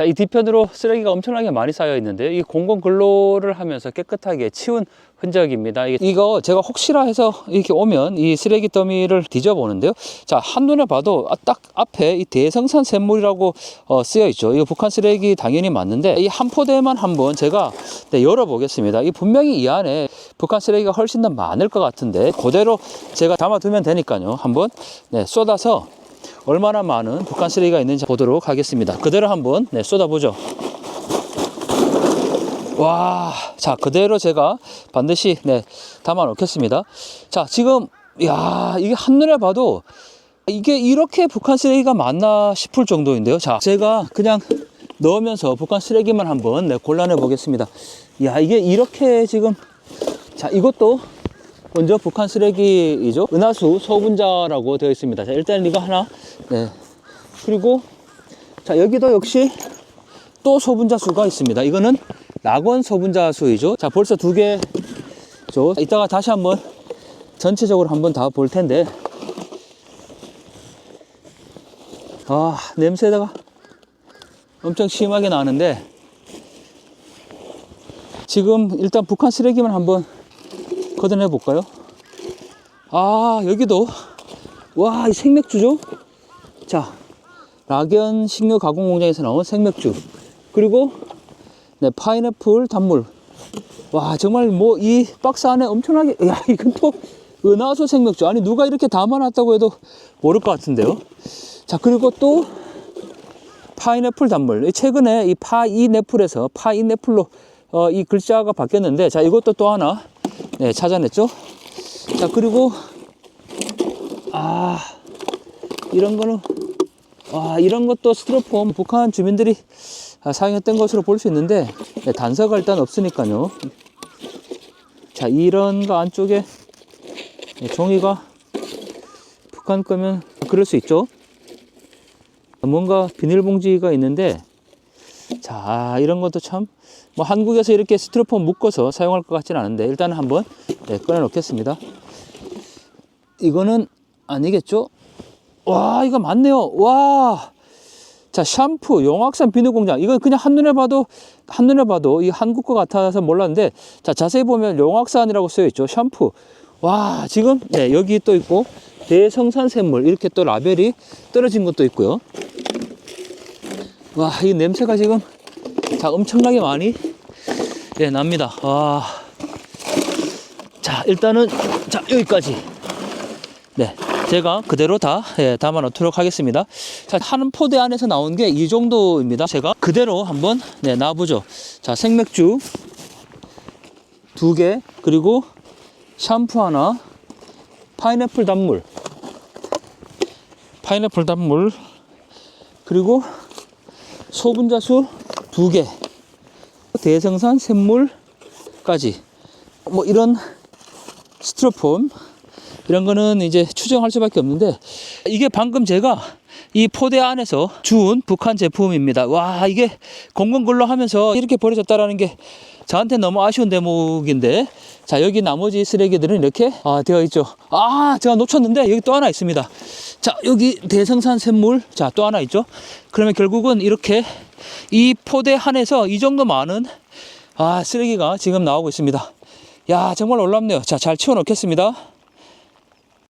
자, 이 뒤편으로 쓰레기가 엄청나게 많이 쌓여 있는데 이 공공 근로를 하면서 깨끗하게 치운 흔적입니다. 이거 제가 혹시라 해서 이렇게 오면 이 쓰레기 더미를 뒤져보는데요. 자, 한눈에 봐도 아, 딱 앞에 이 대성산 샘물이라고 어, 쓰여 있죠. 이거 북한 쓰레기 당연히 맞는데 이 한 포대만 한번 제가 네, 열어보겠습니다. 이 분명히 이 안에 북한 쓰레기가 훨씬 더 많을 것 같은데 그대로 제가 담아두면 되니까요. 한번 네, 쏟아서 얼마나 많은 북한 쓰레기가 있는지 보도록 하겠습니다. 그대로 한번 네, 쏟아보죠. 와, 자, 그대로 제가 반드시, 네, 담아 놓겠습니다. 자, 지금, 야 이게 한눈에 봐도 이게 이렇게 북한 쓰레기가 많나 싶을 정도인데요. 자, 제가 그냥 넣으면서 북한 쓰레기만 한번 네, 골라내 보겠습니다. 야, 이게 이렇게 지금, 자, 이것도 먼저 북한 쓰레기이죠. 은하수 소분자라고 되어 있습니다. 자, 일단 이거 하나, 네. 그리고, 자, 여기도 역시 또 소분자 수가 있습니다. 이거는 낙원 소분자 수이죠. 자, 벌써 두 개죠. 이따가 다시 한번 전체적으로 한번 다 볼 텐데. 아, 냄새가 엄청 심하게 나는데. 지금 일단 북한 쓰레기만 한번 걷어내 볼까요? 아, 여기도. 와, 이 생맥주죠? 자, 락연 식료 가공 공장에서 나온 생맥주. 그리고 네, 파인애플 단물. 와, 정말 뭐 이 박스 안에 엄청나게 야, 이건 또 은하수 생맥주. 아니 누가 이렇게 담아 놨다고 해도 모를 것 같은데요. 자, 그리고 또 파인애플 단물. 이 최근에 이 파이네플에서 파인애플로 어, 이 글자가 바뀌었는데 자, 이것도 또 하나 네, 찾아냈죠. 자, 그리고 아, 이런 거는 와, 이런 것도 스티로폼 북한 주민들이 아, 사용했던 것으로 볼 수 있는데 네, 단서가 일단 없으니까요. 자, 이런 거 안쪽에 네, 종이가 북한 거면 그럴 수 있죠. 뭔가 비닐봉지가 있는데 자, 이런 것도 참 뭐 한국에서 이렇게 스티로폼 묶어서 사용할 것 같지는 않은데 일단 한번 네, 꺼내 놓겠습니다. 이거는 아니겠죠? 와, 이거 맞네요. 와. 자, 샴푸, 용악산 비누 공장. 이거 그냥 한눈에 봐도, 한눈에 봐도 이 한국 거 같아서 몰랐는데, 자, 자세히 보면 용악산이라고 쓰여 있죠. 샴푸. 와, 지금, 네, 여기 또 있고, 대성산 샘물. 이렇게 또 라벨이 떨어진 것도 있고요. 와, 이 냄새가 지금, 자, 엄청나게 많이, 예, 납니다. 와. 자, 일단은, 자, 여기까지. 네. 제가 그대로 다 예, 담아 놓도록 하겠습니다. 자, 한 포대 안에서 나온 게 이 정도입니다. 제가 그대로 한번 네, 놔보죠. 자, 생맥주 두 개, 그리고 샴푸 하나, 파인애플 단물, 파인애플 단물, 그리고 소분자수 두 개, 대성산 샘물까지 뭐 이런 스티로폼 이런 거는 이제 추정할 수밖에 없는데 이게 방금 제가 이 포대 안에서 주운 북한 제품입니다. 와 이게 공공 근로 하면서 이렇게 버려졌다라는 게 저한테 너무 아쉬운 대목인데 자 여기 나머지 쓰레기들은 이렇게 아, 되어 있죠. 아 제가 놓쳤는데 여기 또 하나 있습니다. 자 여기 대성산 샘물 자 또 하나 있죠. 그러면 결국은 이렇게 이 포대 안에서 이 정도 많은 아 쓰레기가 지금 나오고 있습니다. 야 정말 놀랍네요. 자 잘 치워 놓겠습니다.